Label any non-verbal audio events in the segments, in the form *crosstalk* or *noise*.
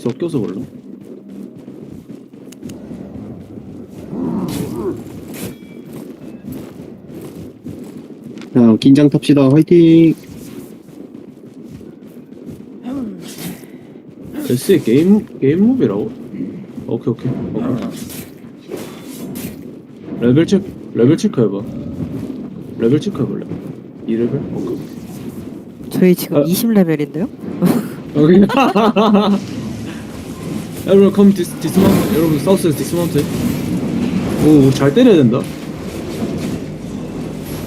섞여서 몰라. 자, 긴장 탑시다. 화이팅! S의 게임 게임 몹이라고? 오케이 오케이 오케이. 레벨 체크 레벨 체크 해봐. 레벨 체크 해볼래? 2레벨? 오케이. 저희 지금 아. 20레벨인데요? 오케이. *laughs* 여러분 컴 디스 디스마운트 여러분 사우스에서 디스마운트. 오잘 때려야 된다.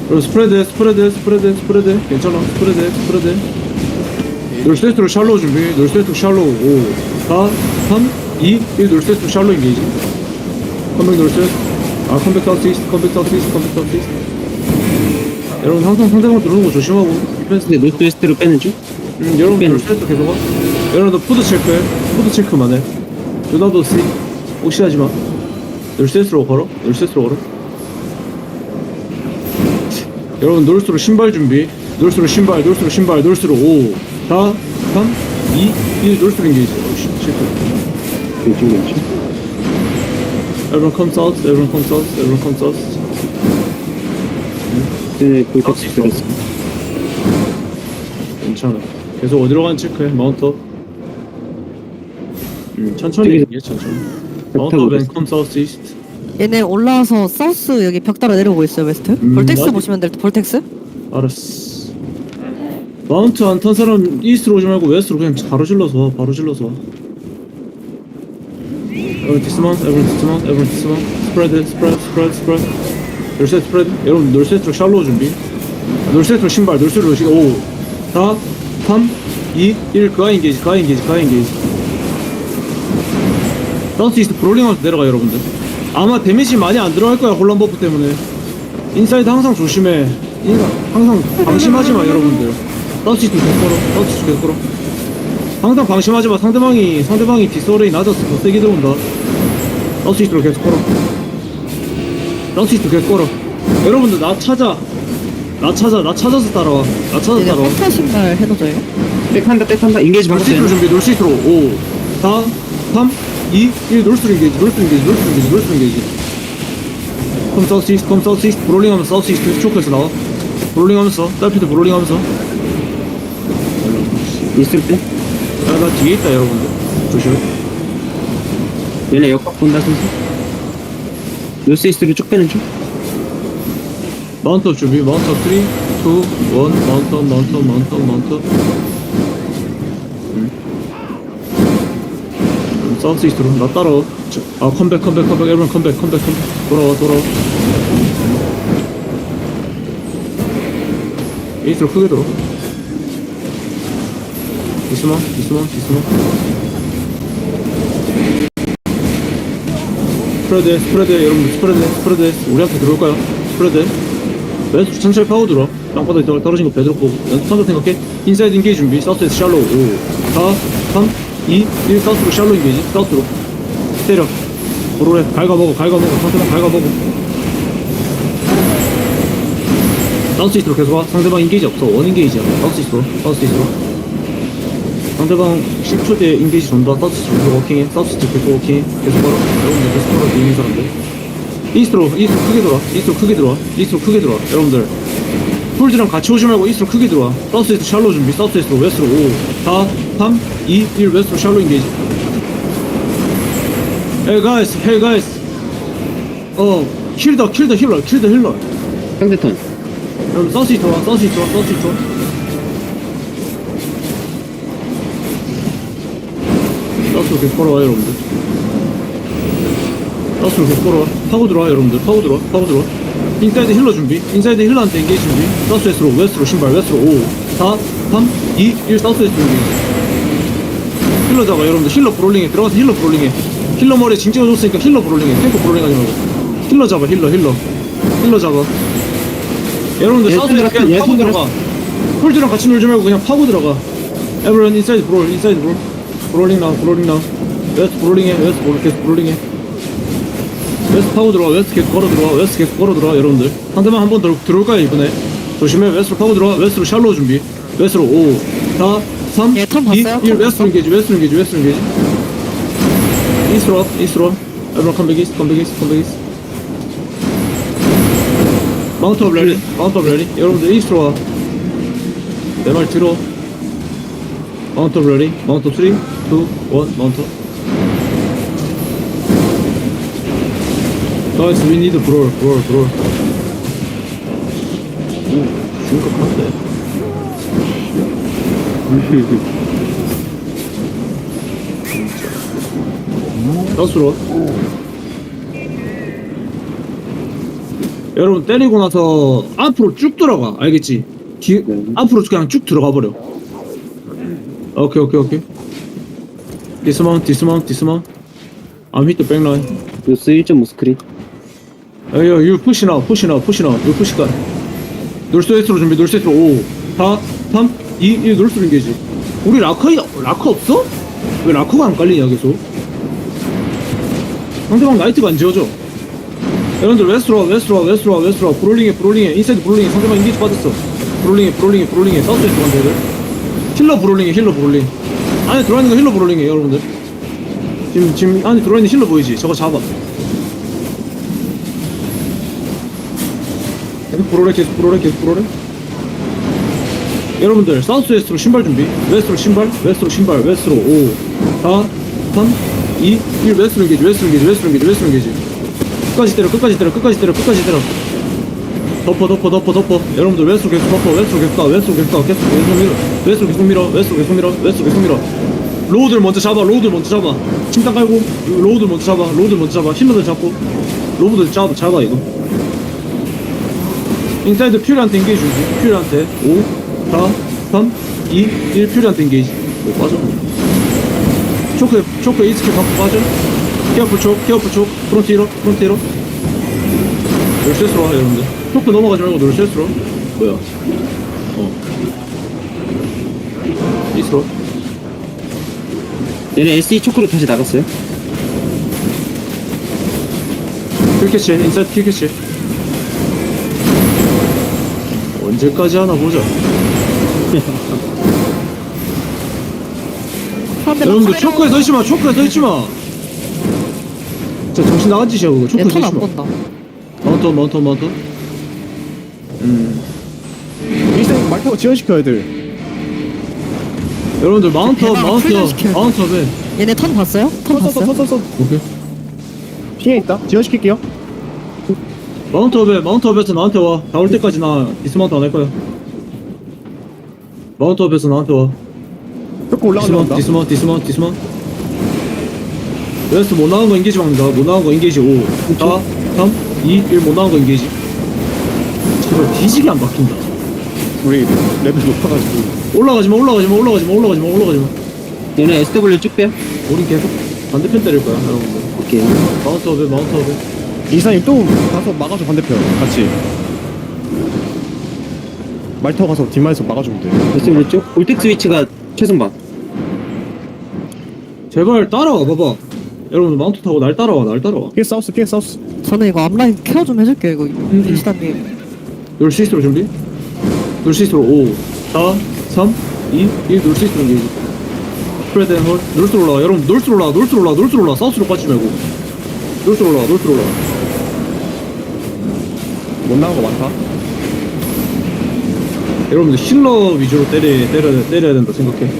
여러분 스프레드 스프레드 스프레드 스프레드 괜찮아. 스프레드 스프레드. 놀세트로 샬로우 준비. 놀세트 샬로우 5 4 3 2 1 놀세트 샬로우. 인게이지 컴백 놀세트 아 컴백 사우스 이스트 컴백 사우스 이스트 컴백 사우스 이스트 여러분 항상 상대방 들어오는 거 조심하고 디펜스 근데 노스웨스트로 빼는 중? 음, 여러분 놀세트 계속 와. 여러분들 푸드 체크해. 푸드 체크만 해 누나도 쓰 혹시하지 마 놀세트로 걸어 놀세트로 걸어 여러분 놀수로 신발 준비 놀수로 신발 놀수로 신발 놀수로 5 4 3 2 1 놀수로 인게이지 오씨 체크 왼쪽, 왼쪽. Everyone comes out, everyone comes out, everyone comes out. 네, 골격수 들었어. 괜찮아. 계속 어디로 가는 체크해, 마운터. 음, 천천히 얘기해, 천천히. 마운터 타고 벤 있어. 컴 사우스 이스트. 얘네 올라와서 사우스 여기 벽 따라 내려오고 있어요 웨스트 음, 볼텍스 맞아. 보시면 될 듯 볼텍스 알았어. 마운트 안 탄 사람 이스트로 오지 말고 웨스트로 그냥 바로 질러서 와, 바로 질러서 와. Everyone dismount, everyone dismount, everyone dismount. Spread, spread, spread, spread. 놀세트 스프레드. 여러분 놀세트로 샬로우 준비. 놀세트로 신발, 놀세트로 시 5, 4, 3, 2, 1. 그아 인게이지, 그아 인게이지, 그아 인게이지. 사우스 이스트 브롤링하면서 내려가 여러분들. 아마 데미지 많이 안 들어갈 거야 혼란 버프 때문에. 인사이드 항상 조심해. 인사 항상 방심하지 마 여러분들. 사우스 이스트 계속 걸어. 사우스 이스트 계속 걸어. 항상 방심하지 마. 상대방이 상대방이 뒷소리 낮아서 더 세게 들어온다. 사우스 이스트로 계속 걸어. 사우스 이스트 계속 걸어. 여러분들 나 찾아. 나 찾아. 나 찾아서 따라와. 나 찾아서 따라와. 폭타 신발 해놓어줘요 백 한다, 백 한다. 인게이지 놀시트로 받았어요. 준비. 놀시트로 5, 4, 3, 2, 1. 놀스로 인게이지. 놀스로 인게이지. 놀스로 인게이지. 놀스로 인게이지. 컴 사우스 이스트. 컴 사우스 이스트. 브롤링 하면서 사우스 이스트 초크에서 나와. 브롤링 하면서. 딸피드 브롤링 하면서. 있을 때? 야, 나 뒤에 있다, 여러분들. 조심해. 얘네 역각 본다, 선수. 노스웨스트로 쭉 빼는 중? 마운트업 준비. 마운트업 3, 2, 1. 마운트업, 마운트업, 마운트업, 마운트업. 사우스 이스트로. 나 따라와. 저- 아, 컴백, 컴백, 컴백. 에브런 컴백, 컴백, 컴백. 돌아와, 돌아와. 이스트로 크게 들어. 디스마, 디스마, 디스마. 스프레드, 스프레드, 여러분 스프레드, 스프레드. 우리한테 들어올까요? 스프레드. 왼쪽 천천히 파고 들어. 땅바닥에 떨- 떨어진 거 베드로 보고. 연습 선도 생각해. 인사이드 인게이지 준비. 사우스에서 샬로우. 5, 4, 3, 2, 1. 사우스로 샬로우 인게이지. 사우스로. 때려. 도로에 갉아먹어, 갉아먹어. 상대방 갉아먹어. 사우스 이스트로 계속 와. 상대방 인게이지 없어. 원 인게이지야. 사우스 이스트로. 사우스 이스트로. 상대방 10초 뒤에 인게이지 전다. 사우스 이스트로 계속 워킹해. 사우스 이스트로 계속 워킹해. 계속 걸어. 여러분들 계속 걸어. 이긴 사람들. 이스트로 이스트로 크게 들어와 이스트로 크게 들어와 이스트로 크게 들어와 여러분들 폴즈랑 같이 오지 말고 이스트로 크게 들어와 사우스 이스트 샬로 준비 사우스 이스트로 웨스트로 5 4 3 2 1 웨스트로 샬로 인게이지 Hey guys Hey guys. 어 kill the kill the healer kill the healer. 상대턴. 여러분 사우스 이스트 와 사우스 이스트 와 사우스로 계속 걸어와 여러분들 사우스로 계속 걸어와 파고 들어와 여러분들 파고 들어와 파고 들어와 인사이드 힐러 준비 인사이드 힐러한테 인게이지 준비. 사우스 웨스트로 웨스트로 신발 웨스트로 5 4 3 2 1 사우스 웨스트로 인게이지 힐러 잡아 여러분들 힐러 브롤링해 들어가서 힐러 브롤링해 힐러 머리에 징 찍어줬으니까 힐러 브롤링해 탱크 브롤링 하지 말고. 힐러 잡아 힐러 힐러. 힐러 잡아. 여러분들 얘 사우스 손 웨스트 들었어, 그냥 얘 파고 손 들어가. 홀드랑 같이 놀지 말고 그냥 파고 들어가. 에브런 인사이드 브롤 인사이드 브롤. 브롤링 나우 브롤링 나우 웨스트 브롤링해 웨스트 브롤 계속 브롤링해. 웨스트 파고 들어와 웨스트 계속 걸어 들어와 웨스트 계속 걸어 들어와 여러분들. 상대방 한번 들어올 거야 이번에? 조심해 웨스트로 파고 들어와 웨스트로 샬로우 준비. 웨스트로 5 4 3 얘턴 2 봤어요? 1턴 웨스트로 인게이지 웨스트로 인게이지 웨스트로 인게이지 east로 와 east로 와 everyone come back east come back east come back east 마운트 업 레디 마운트 업 레디 여러분들 east로 와 내 말 들어 마운트 업 레디 마운트 업3 2 1 마운트 업 Guys, we need a brawl, brawl, brawl. 오, 심각한데. 가스로. 여러분 때리고 나서 앞으로 쭉 들어가. 알겠지? 뒤, 네. 앞으로 그냥 쭉 들어가 버려. 오케이, 오케이, 오케이. 디스마운트, 디스마운트, 디스마운트. I'm hit the back line. 노스 1.5 스크린 you push now, push now, push now. You push 가. 놀스웨스트로 준비, 놀스웨스트로 5, 4, 3, 2, 1, 놀스로 인게지. 우리 라커, 라커 없어? 왜 라커가 안 깔리냐, 계속? 상대방 나이트가 안 지워져. 여러분들 웨스트로 와, 웨스트로 와, 웨스트로 와, 웨스트로 와. 브롤링해, 브롤링해. 인사이드 브롤링해. 상대방 인게지 빠졌어. 브롤링해, 브롤링해, 브롤링해. 사우스웨스트 간다, 얘들. 힐러 브롤링해, 힐러 브롤링. 안에 들어있는 거 힐러 브롤링해, 여러분들. 지금, 지금 안에 들어있는 힐러 보이지? 저거 잡아. 계속 프로레 계속 프로레 계속 프로레 여러분들 사우스 웨스트로 신발 준비. 웨스트로 신발 웨스트로 신발 웨스트로 5 4 3 2 1 웨스트로 인게지 웨스트로 인게지 웨스트로 인게지 웨스트로 인게지. 끝까지 때려 끝까지 때려 끝까지 때려 끝까지 때려. 덮어 덮어 덮어 덮어. 여러분들 웨스트로 계속 덮어 웨스트로 계속 가 웨스트로 계속 가. 계속 계속 밀어. 웨스트로 계속 밀어 웨스트로 계속 밀어 웨스트로 계속 밀어. 로우들 먼저 잡아 로우들 먼저 잡아. 침탕 깔고 로우들 먼저 잡아 로우들 먼저 잡아. 힐러들 잡고. 로우들 잡아 잡아 이거. 인사이드 퓨리한테 인게이지 주지. 퓨리한테. 5 4 3 2 1 퓨리한테 인게이지 오 빠져. 초크 초크 이스킬 받고 빠져. 케어풀 촉 케어풀 촉 프론트 히로 프론트 히로. 놀세스로 와 여러분들 초크 넘어가지 말고 놀세스로 뭐야? 어. 이스로 얘네 SE 초크로 다시 나갔어요? 킬캐치 인사이드 킬캐치. 언제까지 하나 보자 여러분들 초크에 서 있지 마 초크에 서 있지 마 저 정신 나간 짓이야 그거 초크에 서 얘턴안 있지마 본다. 마운터 마운터 마운터 음 일생 말타고 지연시켜야 돼. 여러분들 마운터 대박, 마운터 훈련시켜요. 마운터에 얘네 턴 봤어요? 턴 봤어요? 써써써써 오케이 핑에 있다. 지연시킬게요. 마운트업에 마운트업에서 나한테 와 다 올 때까지 나 디스마운트 안 할 거야 마운트업에서 나한테 와. 조금 올라간다. 디스마운트 디스마운트 디스마운트 디스마운트. 웨스트 못 나간 거 인게이지 막는다. 못 나간 거 인게이지. 5 4 3 2 1 못 나간 거 인게이지. 제발 뒤지게 안 바뀐다. 우리 레벨 높아가지고. 올라가지 마 올라가지 마 올라가지 마 올라가지 마 올라가지 마. 얘네 SW 쭉 빼요? 우린 계속 반대편 때릴 거야 여러분들. 오케이. 마운트 업에 마운트 업에. 이사님 또 가서 막아줘 반대편. 같이. 말타고 가서 뒷말에서 막아주면 돼. SW 쭉. 올텍 스 위치가 최선방 제발 따라와 봐봐. 여러분들 마운트 타고 날 따라와 날 따라와. 피해 사우스 피해 사우스. 저는 이거 앞라인 케어 좀 해줄게요, 이거. 인시다님. 놀 시스로 준비? 놀 시스로 5 4 3 2 1 놀 시스로 인게이지 스프레드 앤홀. 놀스로 올라와. 여러분 놀스로 올라와. 놀스로 올라와. 놀스로 올라와. 사우스로 빠지지 말고. 놀스로 올라와. 놀스로 올라와. 못 나간 거 많다. 여러분들 힐러 위주로 때려, 때려, 때려야 된다 생각해.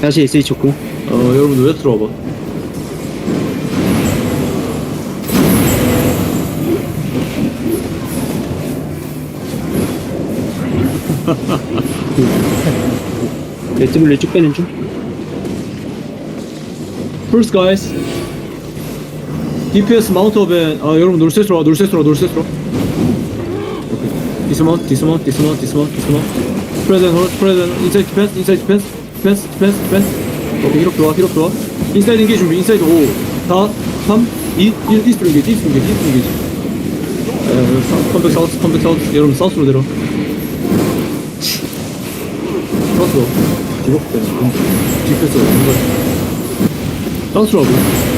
다시 SE 초크 어 여러분들 웨스트로 와봐. SW 쭉 빼는 중? 풀스 가이스 DPS 마운트 업에 아 여러분 놀세스로 와 놀세스로 와 놀세스로 오케이 디스마운트 디스마운트 디스마운트 디스마운트 스프레드 앤홀앤 인사이드 디펜스 인사이드 디펜스 디펜스 디펜스 디펜스 오케이 히로 좋아 히로 좋아 인사이드 인게이지 준비 인사이드 5 4 3 2 1 이스트로 인게이지 이스트로 인게이지 이스트로 에 컴백 사우스 컴백 사우스. 여러분 사우스로 내려. 사우스로. 디버프 때문에 디펜스 뭔가 사우스로 와보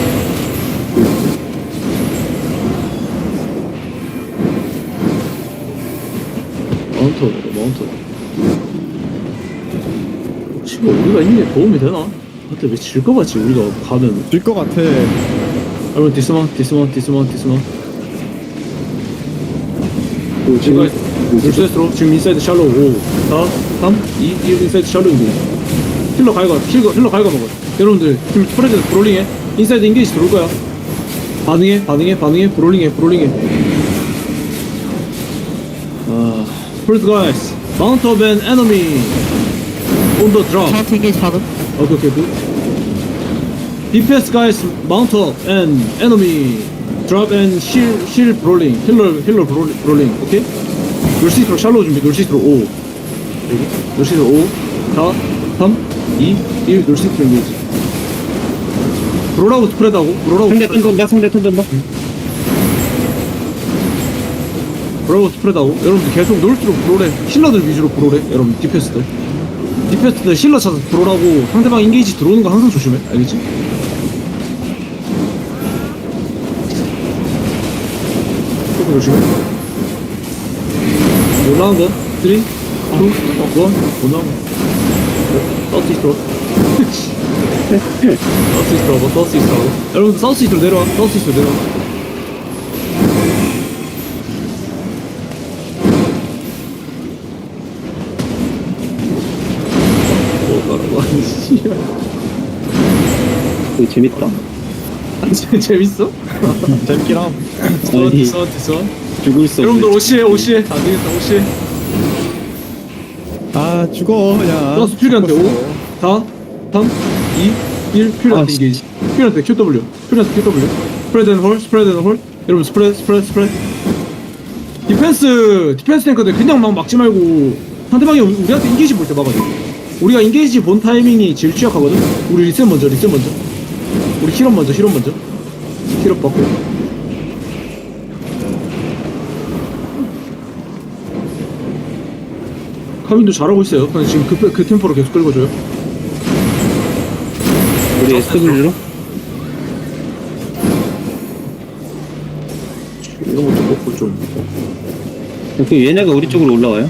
마운트 마운트 뭐 우리가 있는 게 도움이 되나? 근데 왜질거 같지 우리가 가면. 질것 같아. 여러분 디스먼 디스먼 디스먼 디스먼 그 지금 지금 울스웨스트로 지금 인사이드 샬로 5 4 3 2 1 인사이드 샬로 인데 힐러 갈가 힐러, 힐러 갈가 먹어 여러분들 지금 스프레드 브롤링해? 인사이드 인게이지 들어올 거야. 반응해 반응해 반응해. 브롤링해 브롤링해 아 스프레드 가이스 마운트 오브 앤 에너미 온더 드랍 저한테 인게이지 받음. 오케이 오케이 굿 DPS guys mount up and enemy. Drop and shield shield rolling. 힐러 힐러 rolling 오케이 놀시스로 샬로 준비. 놀시스로 5 여기 놀시스로 5 4 3 2 1 놀시스로 준비지 브로라고 스프레드하고 브로라고 턴 돈다 상대 턴 돈다 브로라고 스프레드하고 여러분들 계속 놀수록 브롤해 힐러들 위주로 브롤해 여러분 DPS들 DPS들 힐러 찾아서 브롤하고 상대방 인게이지 들어오는 거 항상 조심해 알겠지? 조금 조심해. 올라온 거. 3, 2, 1. 올라온 거. 사우스 이스트로. 사우스 이스트로 사우스 이스트로. 여러분들 사우스 이스트로 내려와. 사우스 이스트로 내려와. 뭐가라고 하니, 씨발. 되게 재밌다 아, 재- 재밌어? 재밌긴 함 써, 아니. 써, 써. 죽을 수 여러분들 없네 오시에, 오시에. 안 되겠다, 오시에. 아 죽어 그냥 플러스 퓨리한테 5, 4, 3, 2, 1, 퓨리한테 아, 인게이지. 퓨리한테 QW. 퓨리한테 QW. 스프레드 앤 홀, 스프레드 앤 홀. 여러분, 스프레드, 스프레드, 스프레드. 디펜스, 디펜스 탱커들 그냥 막 막지 말고 상대방이 우리- 우리한테 인게이지 볼때 막아야 돼. 우리가 인게이지 본 타이밍이 제일 취약하거든? 우리 리셋 먼저, 리셋 먼저. 우리 힐업 먼저, 힐업 먼저. 힐업 받고. 카민도 잘하고 있어요. 그냥 지금 그, 그 템포로 계속 끌고줘요. 우리 SW로 이런 것도 먹고 좀. 그 얘네가 우리 쪽으로 올라와요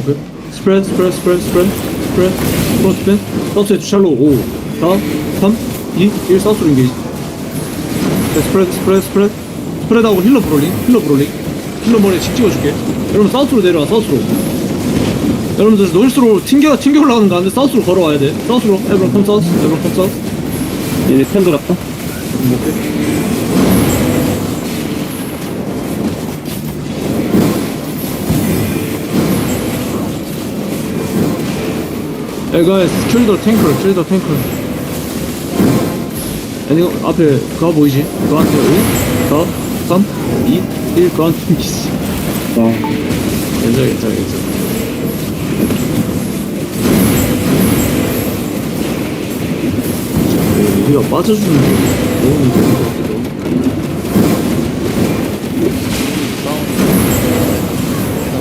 오케이. 스프레드, 스프레드, 스프레드, 스프레드, 스 스프레드, 스프레드. 사우스에 샬로 5, 4, 3, 2, 1, 사우스로 인게이지. 네, 스프레드, 스프레드, 스프레드. 스프레드하고 힐러 브롤링, 힐러 브롤링. 힐러 머리에 직 찍어줄게. 여러분, 사우스로 내려와, 사우스로. 여러분들, 노스로 튕겨, 튕겨 올라가는 거 아닌데, 사우스로 걸어와야 돼. 사우스로. 에브런 컴 사우스, 에브런 컴 사우스. 얘네 턴 돌았다 오케이. The tanker, kill the tanker. 아니, 이거 앞에 그거 보이지? 그거한테 5, 4, 3, 2, 1, 그거한테 튕기지. 와 괜찮아, 괜찮아, 괜찮아. 우리가 빠져주는 게 너무 좋은 것 같기도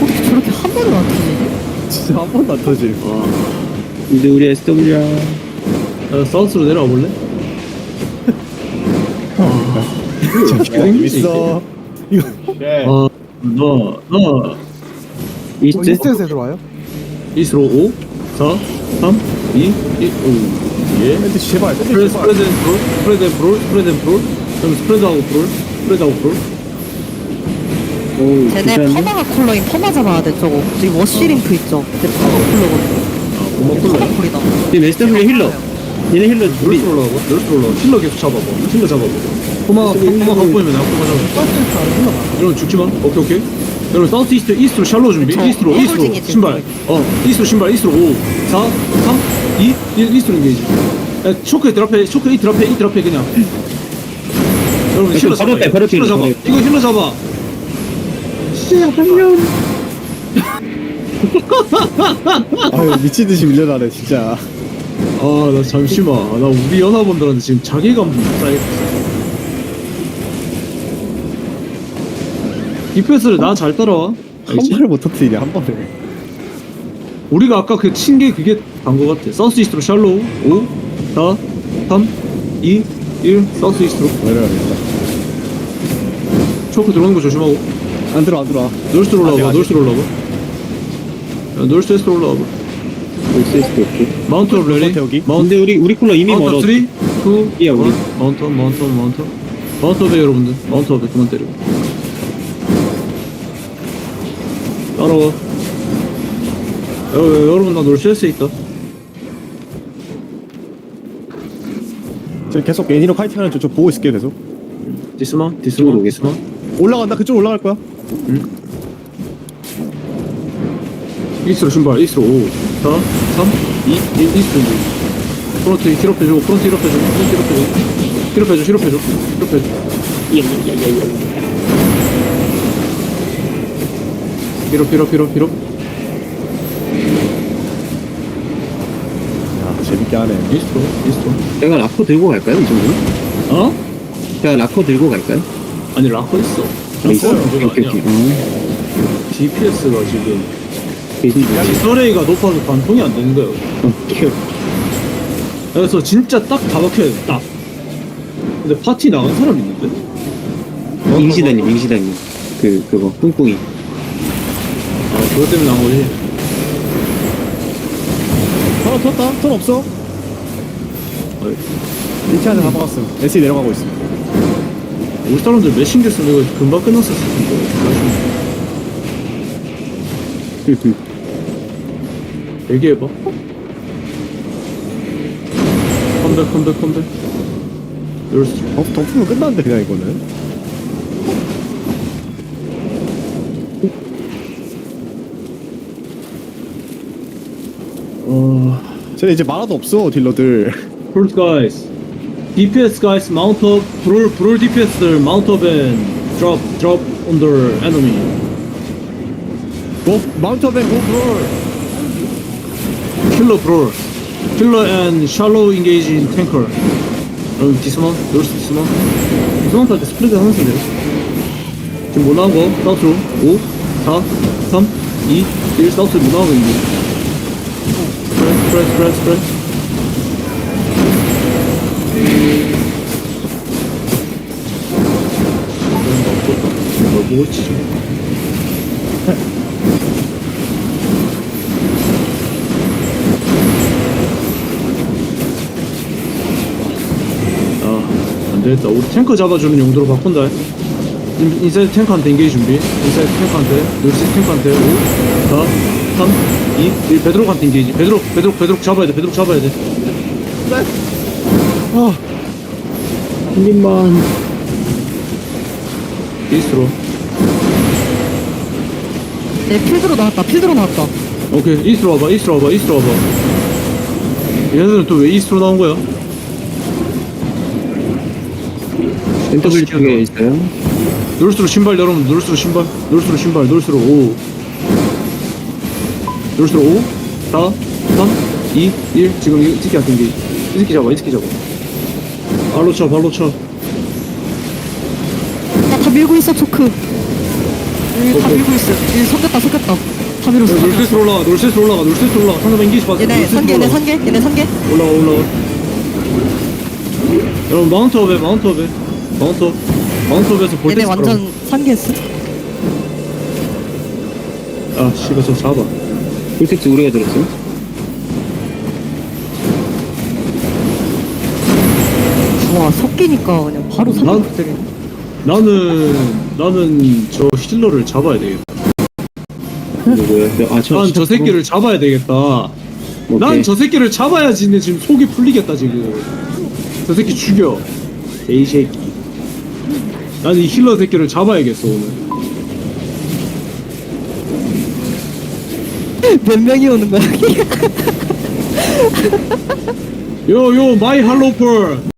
어떻게 저렇게 한 번도 안 터지지? 진짜 한 번도 안 터지 와, 근데 우리 SW야 야, 사우스로 내려와 볼래? 있어 이거 아, 너, 너, 이스트 이스트에서 들어와요? 이스로 5, 4, 3, 2, 1, 5. 예. 밴드 제발 밴드 스프레드, 제발 스프레드 앤 브롤, 스프레드 앤 브롤, 스프레드 앤 브롤. 그럼 스프레드하고 브롤, 스프레드하고 브롤. 오 쟤네? 퍼마가 콜러인 퍼마 잡아야 돼 저거. 지금 워시링크 있죠? 걔 퍼마 콜러거든. 퍼마 콜이다. 지금 SW 힐러 얘네 힐러 우리 널스 올라가고, 널스 올라가고. 힐러 계속 잡아봐. 힐러 잡아봐. 포마, 포마 갖고 보이면 내가 포마 잡아. 여러분 죽지 마. 오케이 오케이. 여러분 사우스 이스트 이스트로 샬로 준비. 그쵸. 이스트로 이스트로 해골징이 신발. 어 이스트로 신발 이스트로 5, 4, 3, 2, 1 이스트로 인게이지. 야, 초크에 드랍해. 초크에 이 드랍해. 이 드랍해 그냥. 여러분 야, 힐러 좀 잡아. 바로 힐러 빼, 잡아. 이거 힐러 잡아. *laughs* 아유 미친 듯이 밀려나네 진짜 아 나 잠시만. 나 우리 연합원들한테 지금 자괴감 쌓이고 디펜스를 나 잘 따라와. 한 알지? 번을 못 터뜨리냐 한 번을 우리가 아까 그 친 게 그게 단 거 같아. 사우스 이스트로 샬로우 5, 4, 3, 2, 1 사우스 이스트로 내려가겠다 초크 들어오는 거 조심하고 안 들어 안 들어 놀스로 올라와봐 아직, 아직. 놀스로 올라와 웨스트로 올라와봐 수도 없고. 마운트 업 레디. 마운트 여기? 마운트 근데 우리 우리 콜러 이미 마운트 멀어. 3, 2, 예, 우리. 마운트 업, 마운트 업, 마운트 업. 마운트 업에 여러분들. 마운트 업에 그만 때리고. 따라와. 여, 여, 여러분 나 놀실수 있다. 저 계속 애니로 카이팅하는 저, 저 보고 있을게요 계속 디스마, 디스마, 오겠어. 디스마. 올라간다 그쪽 올라갈 거야 이스로 신발, 이스로 5, 4, 3, 2, 1, 이스로. 프론트 힐업 해주고, 프론트 힐업 해주고, 프론트 힐업 해주고. 힐업 해줘, 힐업 해줘, 힐업 해줘. 힐업, 힐업, 힐업, 힐업. 야 재밌게 하네 이스로, 이스로. 제가 라커 들고 갈까요? 이 정도는? 어? 제가 라커 들고 갈까요? 아니 락커 있어. 있어요. 락커 문제가 오케이 오케이. 아니야. 어. DPS가 지금 계신데. 지서레이가 높아서 반통이 안 되는 거예요. 그래서 진짜 딱 다 박혀야 돼. 딱. 근데 파티 나간 사람 있는데? 임시다님 임시다님. 그 그거 뿡뿡이. 아 그것 때문에 나온 거지. 턴 턴다 턴 없어 어이, 1차에서 다 막았음 SE 내려가고 있음 우리 사람들 몇 신경 쓰면 이거 금방 끝났었을 텐데. *laughs* 얘기해봐. 컴백 컴백 컴백. 이럴 수. 덮, 덮으면 끝나는데 그냥 이거는 어. 쟤네 이제 만화도 없어 딜러들 First guys, DPS guys mount up, 브롤 브롤 DPS들 mount up and drop drop on the enemy. 고 마운트업에 고 브롤 Killer 브롤, killer and shallow engage in tanker. 여러분 디스먼, 노스 디스먼. 디스먼 할때 스플릿 하면서 돼요. 지금 못 나온 거 사우스로 5, 4, 3, 2, 1 사우스로 못 나오고 있는데. 스프레드 스프레드 스프레드 스프레드. 뭐 뭐지? 아, 안 되겠다. 우리 탱커 잡아주는 용도로 바꾼다. 인- 인사이드 탱커한테 인게이 준비. 인사이드 탱커한테, 놀시 탱커한테 5, 4, 3, 2, 1. 베드록한테 인게이지. 베드록, 베드록, 베드록 잡아야 돼. 베드록 잡아야 돼. 아 한 입만. 이스트로. 네, 필드로 나왔다. 필드로 나왔다. 오케이. 이스트로 와봐. 이스트로 와봐. 이스트로 와봐. 얘네들은 또 왜 이스트로 나온 거야? NW 쪽에 있어요. 놀수록 신발 여러분 놀수록 신발 놀수록 신발 놀수록 5 놀수록 5 4 3 2 1 지금 이 새끼 같은 게이 새끼 잡아 이 새끼 잡아 발로 쳐 발로 쳐 나 다 밀고 있어, 초크. 여기 다 오케이. 밀고 있어. 여기 섞였다, 섞였다. 다 밀었어. 다 밀었어. 올라가 놀세스로 올라가 놀세스로 올라가 상대방 인기지 봐 얘네 산개, 얘네 산개, 얘네 산개. 올라가 올라가 여러분 마운트 업에 마운트 업에 마운트 업 마운트 업에서 볼 얘네 때 완전 산개했어. 아 씨발 저 잡아 풀텍스 우리가 들었어요. 와, 섞이니까 그냥 바로 난- 때리네. 나는 나는 저 힐러를 잡아야 되겠다 누구요? 아, 저, 난 저 새끼를 잡아야 되겠다. 난 저 새끼를 잡아야지 내 지금 속이 풀리겠다 지금 저 새끼 죽여 이 새끼 난 이 힐러 새끼를 잡아야겠어 오늘 몇 명이 오는 거야? 요요 마이 할로펄